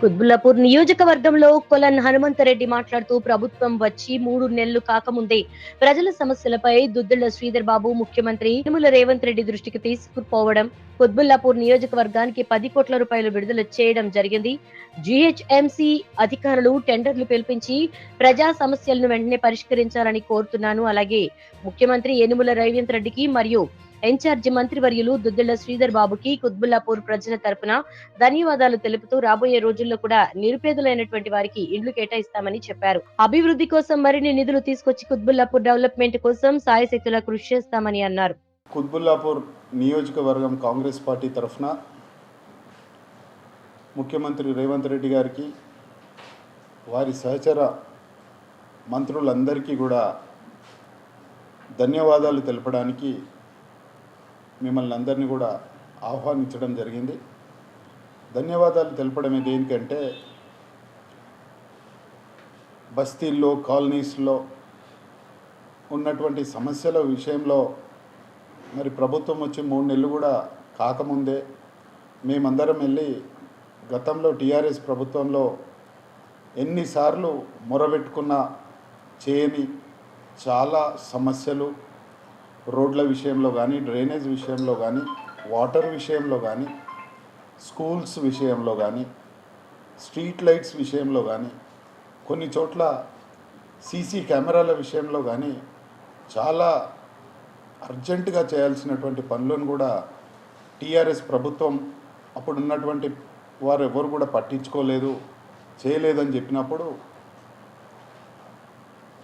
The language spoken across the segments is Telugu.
కుత్బుల్లాపూర్ నియోజకవర్గంలో కొలన్ హనుమంతరెడ్డి మాట్లాడుతూ ప్రభుత్వం వచ్చి మూడు నెలలు కాకముందే ప్రజల సమస్యలపై దుద్దుళ్ళ శ్రీధర్ బాబు ముఖ్యమంత్రి యనుమల రేవంత్ రెడ్డి దృష్టికి తీసుకుపోవడం కుత్బుల్లాపూర్ నియోజకవర్గానికి పది కోట్ల రూపాయలు విడుదల చేయడం జరిగింది. జిహెచ్ఎంసి అధికారులు టెండర్లు పిలిపించి ప్రజా సమస్యలను వెంటనే పరిష్కరించాలని కోరుతున్నాను. అలాగే ముఖ్యమంత్రి యనుమల రేవంత్ రెడ్డికి మరియు ఇన్ఛార్జి మంత్రివర్యులు దుద్దిళ్ళ శ్రీధర్ బాబుకి కుత్బుల్లాపూర్ ప్రజల తరపున ధన్యవాదాలు తెలుపుతూ రాబోయే రోజుల్లో కూడా నిరుపేదలైనటువంటి వారికి ఇండ్లు కేటాయిస్తామని చెప్పారు. అభివృద్ధి కోసం మరిన్ని నిధులు తీసుకొచ్చి కుత్బుల్లాపూర్ డెవలప్మెంట్ కోసం సాయశక్తుల కృషి చేస్తామని అన్నారు. కుత్బుల్లాపూర్ నియోజకవర్గం కాంగ్రెస్ పార్టీ తరఫున ముఖ్యమంత్రి రేవంత్ రెడ్డి గారికి వారి సహచర మంత్రులందరికీ కూడా ధన్యవాదాలు తెలపడానికి మిమ్మల్ని అందరినీ కూడా ఆహ్వానించడం జరిగింది. ధన్యవాదాలు తెలపడం దేనికంటే బస్తీల్లో కాలనీస్లో ఉన్నటువంటి సమస్యల విషయంలో మరి ప్రభుత్వం వచ్చి మూడు నెలలు కూడా కాకముందే మేమందరం వెళ్ళి గతంలో టీఆర్ఎస్ ప్రభుత్వంలో ఎన్నిసార్లు మొరబెట్టుకున్న చేయని చాలా సమస్యలు రోడ్ల విషయంలో కానీ డ్రైనేజ్ విషయంలో కానీ వాటర్ విషయంలో కానీ స్కూల్స్ విషయంలో కానీ స్ట్రీట్ లైట్స్ విషయంలో కానీ కొన్ని చోట్ల సీసీ కెమెరాల విషయంలో కానీ చాలా అర్జెంటుగా చేయాల్సినటువంటి పనులను కూడా టీఆర్ఎస్ ప్రభుత్వం అప్పుడు ఉన్నటువంటి వారు ఎవరు కూడా పట్టించుకోలేదు చేయలేదని చెప్పినప్పుడు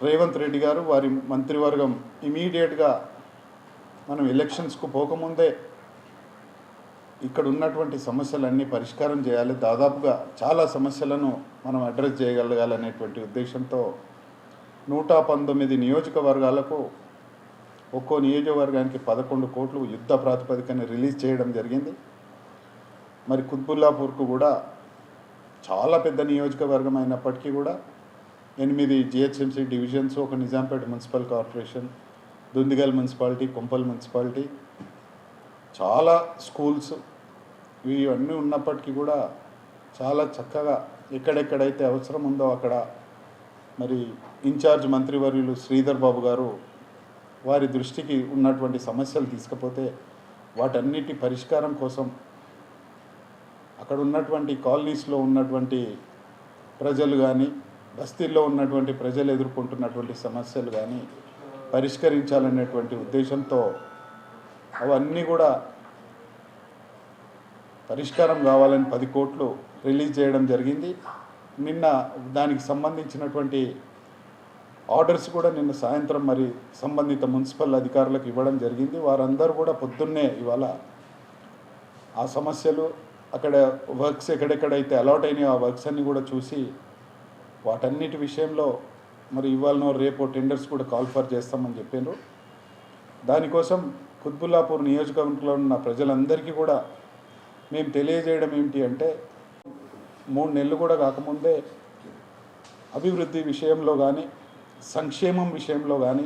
రేవంత్ రెడ్డి గారు వారి మంత్రివర్గం ఇమీడియట్గా మనం ఎలక్షన్స్కు పోకముందే ఇక్కడ ఉన్నటువంటి సమస్యలన్నీ పరిష్కారం చేయాలి. దాదాపుగా చాలా సమస్యలను మనం అడ్రస్ చేయగలగాలనేటువంటి ఉద్దేశంతో నూట పంతొమ్మిది నియోజకవర్గాలకు ఒక్కో నియోజకవర్గానికి పదకొండు కోట్లు యుద్ధ ప్రాతిపదికన రిలీజ్ చేయడం జరిగింది. మరి కుత్బుల్లాపూర్కు కూడా చాలా పెద్ద నియోజకవర్గం అయినప్పటికీ కూడా ఎనిమిది జిహెచ్ఎంసీ డివిజన్స్ ఒక Nizampet municipal corporation Dundigal municipality Kompally municipality చాలా స్కూల్స్ ఇవన్నీ ఉన్నప్పటికీ కూడా చాలా చక్కగా ఎక్కడెక్కడైతే అవసరం ఉందో అక్కడ మరి ఇన్ఛార్జ్ మంత్రివర్యులు శ్రీధర్ బాబు గారు వారి దృష్టికి ఉన్నటువంటి సమస్యలు తీసుకపోతే వాటన్నిటి పరిష్కారం కోసం అక్కడ ఉన్నటువంటి కాలనీస్లో ఉన్నటువంటి ప్రజలు కానీ బస్తీల్లో ఉన్నటువంటి ప్రజలు ఎదుర్కొంటున్నటువంటి సమస్యలు కానీ పరిష్కరించాలనేటువంటి ఉద్దేశంతో అవన్నీ కూడా పరిష్కారం కావాలని పది కోట్లు రిలీజ్ చేయడం జరిగింది. నిన్న దానికి సంబంధించినటువంటి ఆర్డర్స్ కూడా నిన్న సాయంత్రం మరి సంబంధిత మున్సిపల్ అధికారులకు ఇవ్వడం జరిగింది. వారందరూ కూడా పొద్దున్నే ఇవాళ ఆ సమస్యలు అక్కడ వర్క్స్ ఎక్కడెక్కడైతే అలాట్ అయినాయో ఆ వర్క్స్ అన్నీ కూడా చూసి వాటన్నిటి విషయంలో మరి ఇవాళనో రేపో టెండర్స్ కూడా కాల్ ఫర్ చేస్తామని చెప్పారు. దానికోసం కుత్బుల్లాపూర్ నియోజకవర్గంలో ఉన్న ప్రజలందరికీ కూడా మేము తెలియజేయడం ఏమిటి అంటే మూడు నెలలు కూడా కాకముందే అభివృద్ధి విషయంలో కానీ సంక్షేమం విషయంలో కానీ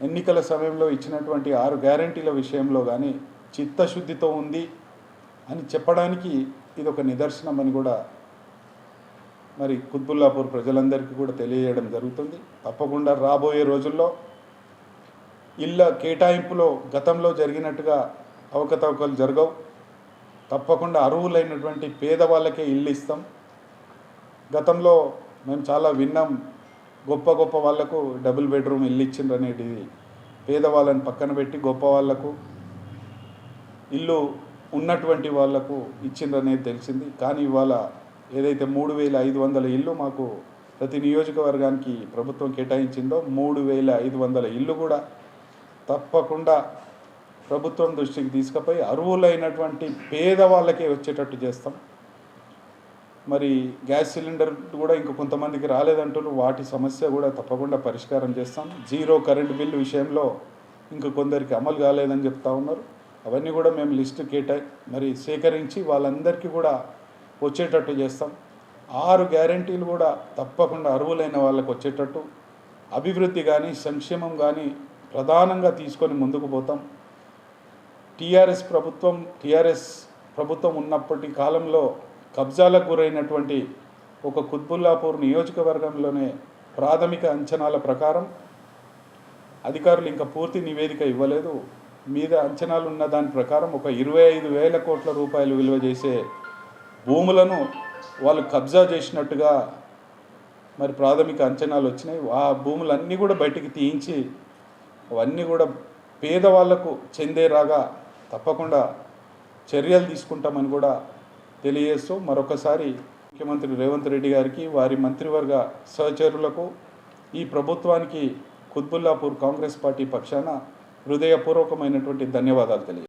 ఎన్నికల సమయంలో ఇచ్చినటువంటి ఆరు గ్యారంటీల విషయంలో కానీ చిత్తశుద్ధితో ఉంది అని చెప్పడానికి ఇది ఒక నిదర్శనం అని కూడా మరి కుత్బుల్లాపూర్ ప్రజలందరికీ కూడా తెలియజేయడం జరుగుతుంది. తప్పకుండా రాబోయే రోజుల్లో ఇళ్ళ కేటాయింపులో గతంలో జరిగినట్టుగా అవకతవకలు జరగవు. తప్పకుండా అర్హులైనటువంటి పేదవాళ్ళకే ఇల్లు ఇస్తాం. గతంలో మేము చాలా విన్నాం గొప్ప గొప్ప వాళ్ళకు డబుల్ బెడ్రూమ్ ఇల్లు ఇచ్చిండ్రు అనేటిది పేదవాళ్ళని పక్కన పెట్టి గొప్ప వాళ్ళకు ఇల్లు ఉన్నటువంటి వాళ్ళకు ఇచ్చిండ్రు అనేది తెలిసింది. కానీ ఇవాళ ఏదైతే మూడు వేల ఐదు వందల ఇల్లు మాకు ప్రతి నియోజకవర్గానికి ప్రభుత్వం కేటాయించిందో మూడు వేల ఐదు వందల ఇల్లు కూడా తప్పకుండా ప్రభుత్వం దృష్టికి తీసుకుపోయి అర్హులైనటువంటి పేదవాళ్ళకే వచ్చేటట్టు చేస్తాం. మరి గ్యాస్ సిలిండర్ కూడా ఇంక కొంతమందికి రాలేదంటున్నారు. వాటి సమస్య కూడా తప్పకుండా పరిష్కారం చేస్తాం. జీరో కరెంట్ బిల్లు విషయంలో ఇంక కొందరికి అమలు కాలేదని చెప్తా ఉన్నారు. అవన్నీ కూడా మేము లిస్టు కేటాయి మరి సేకరించి వాళ్ళందరికీ కూడా వచ్చేటట్టు చేస్తాం. ఆరు గ్యారంటీలు కూడా తప్పకుండా అర్హులైన వాళ్ళకు వచ్చేటట్టు. అభివృద్ధి కానీ సంక్షేమం కానీ ప్రధానంగా తీసుకొని ముందుకు పోతాం. టీఆర్ఎస్ ప్రభుత్వం టీఆర్ఎస్ ప్రభుత్వం ఉన్నప్పటి కాలంలో కబ్జాలకు గురైనటువంటి ఒక కుత్బుల్లాపూర్ నియోజకవర్గంలోనే ప్రాథమిక అంచనాల ప్రకారం అధికారులు ఇంకా పూర్తి నివేదిక ఇవ్వలేదు. మీద అంచనాలు ఉన్న దాని ప్రకారం ఒక ఇరవై ఐదు వేల కోట్ల రూపాయలు విలువ చేసే భూములను వాళ్ళు కబ్జా చేసినట్టుగా మరి ప్రాథమిక అంచనాలు వచ్చినాయి. ఆ భూములన్నీ కూడా బయటికి తీయించి అవన్నీ కూడా పేదవాళ్ళకు చెందేరాగా తప్పకుండా చర్యలు తీసుకుంటామని కూడా తెలియజేస్తూ మరొకసారి ముఖ్యమంత్రి రేవంత్ రెడ్డి గారికి వారి మంత్రివర్గ సహచరులకు ఈ ప్రభుత్వానికి కుత్బుల్లాపూర్ కాంగ్రెస్ పార్టీ పక్షాన హృదయపూర్వకమైనటువంటి ధన్యవాదాలు తెలియ